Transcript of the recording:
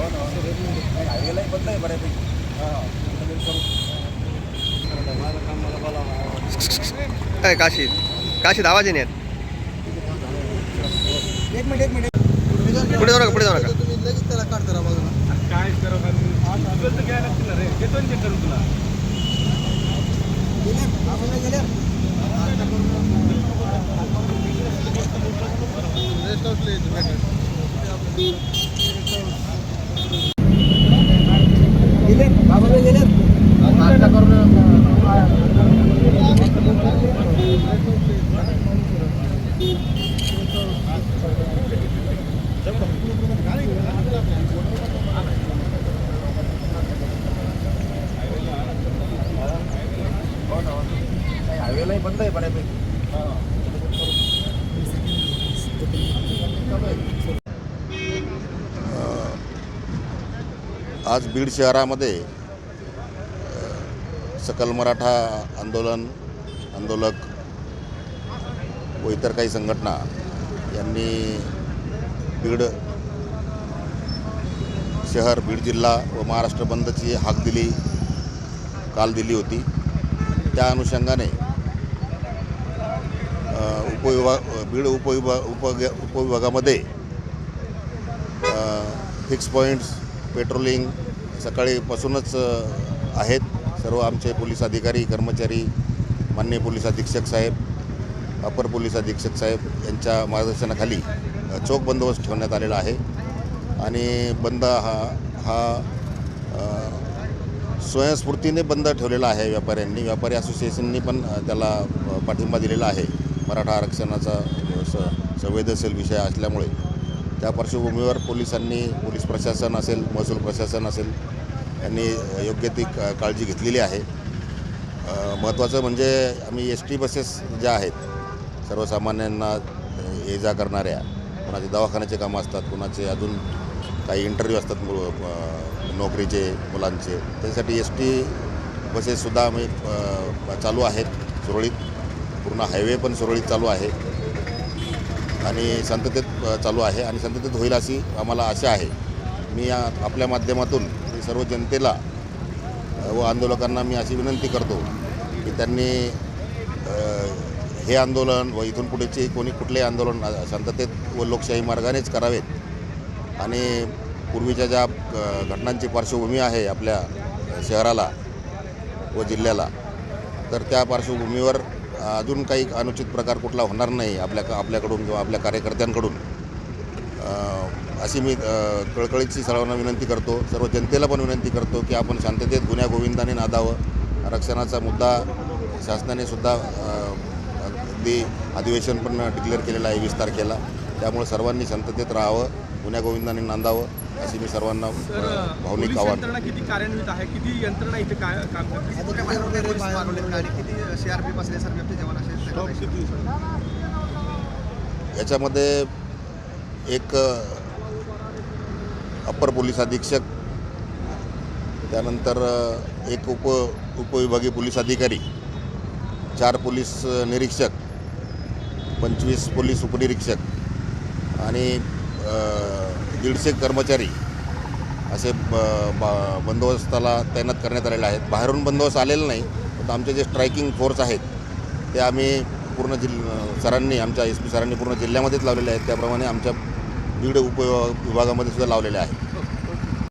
हायवेलाही बंद आहे बऱ्यापैकी काय काशी. काशी आवाज येणे एक मिनिट एक मिनिट पुढे जाऊ नका पुढे जाऊ नका. तुम्ही लगेच त्याला काढता राहा बाजूला काय करावं घ्यायला लागतील रे घेतो चेक करून तुला गेल्या गेल्या हायवेलाही बंद आहे बऱ्यापैकी. आज बीड शहरामध्ये सकल मराठा आंदोलन आंदोलक व इतर काही संघटना यांनी बीड शहर बीड जिल्हा व महाराष्ट्र बंदची हाक दिली काल दिली होती. त्या अनुषंगाने उपविभाग बीड उपविभाग उप उपविभागामध्ये फिक्स पॉईंट्स पेट्रोलिंग सकाळीपासूनच आहेत. सर्व आमचे पोलीस अधिकारी कर्मचारी माननीय पोलीस अधीक्षक साहेब अपर पोलीस अधीक्षक साहेब यांच्या मार्गदर्शनाखाली चोख बंदोबस्त ठेवण्यात आलेला आहे. आणि बंद हा हा स्वयंस्फूर्तीने बंद ठेवलेला आहे व्यापाऱ्यांनी. व्यापारी असोसिएशननी पण त्याला पाठिंबा दिलेला आहे. मराठा आरक्षणाचा स संवेदनशील विषय असल्यामुळे. त्या पार्श्वभूमीवर पोलिसांनी पोलीस प्रशासन असेल महसूल प्रशासन असेल यांनी योग्य ती काळजी घेतलेली आहे. महत्त्वाचं म्हणजे आम्ही एस टी बसेस ज्या आहेत सर्वसामान्यांना ये जा करणाऱ्या कोणाचे दवाखान्याचे कामं असतात कोणाचे अजून काही इंटरव्ह्यू असतात मु- नोकरीचे मुलांचे त्यासाठी एस टी बसेससुद्धा आम्ही चालू आहेत सुरळीत. पूर्ण हायवे पण सुरळीत चालू आहे. आणि शांततेत चालू आहे. आणि शांततेत होईल अशी आम्हाला आशा आहे. मी या आपल्या माध्यमातून सर्व जनतेला व आंदोलकांना मी अशी विनंती करतो की त्यांनी हे आंदोलन व इथून पुढेचे कोणी कुठलेही आंदोलन शांततेत व लोकशाही मार्गानेच करावेत आणि पूर्वीच्या ज्या घटनांची पार्श्वभूमी आहे आपल्या शहराला व जिल्ह्याला तर त्या पार्श्वभूमीवर अजून काही अनुचित प्रकार कुठला होणार नाही आपल्या आपल्याकडून किंवा आपल्या कार्यकर्त्यांकडून. अशी मी कळकळीची सर्वांना विनंती करतो. सर्व जनतेला पण विनंती करतो की आपण शांततेत गुन्ह्या गोविंदाने नादावं. आरक्षणाचा मुद्दा शासनाने सुद्धा अगदी अधिवेशन पण डिक्लेअर केलेलं आहे वीस तारखेला त्यामुळे सर्वांनी शांततेत राहावं गुन्ह्या गोविंदाने नांदावं अशी मी सर्वांना भावनिक आव्हान असे याच्यामध्ये एक अप्पर पोलीस अधीक्षक त्यानंतर एक उप उपविभागीय पोलीस अधिकारी चार पोलीस निरीक्षक पंचवीस पोलीस उपनिरीक्षक आणि दीडशे कर्मचारी असे ब बा- बंदोबस्ताला तैनात करण्यात आलेले आहेत. बाहेरून बंदोबस्त आलेला नाही पण आमचे जे स्ट्रायकिंग फोर्स आहेत ते आम्ही पूर्ण जिल सरांनी आमच्या एस पी सरांनी पूर्ण जिल्ह्यामध्येच लावलेले आहेत. त्याप्रमाणे आमच्या बीड उपविभागामध्ये सुद्धा लावलेले आहेत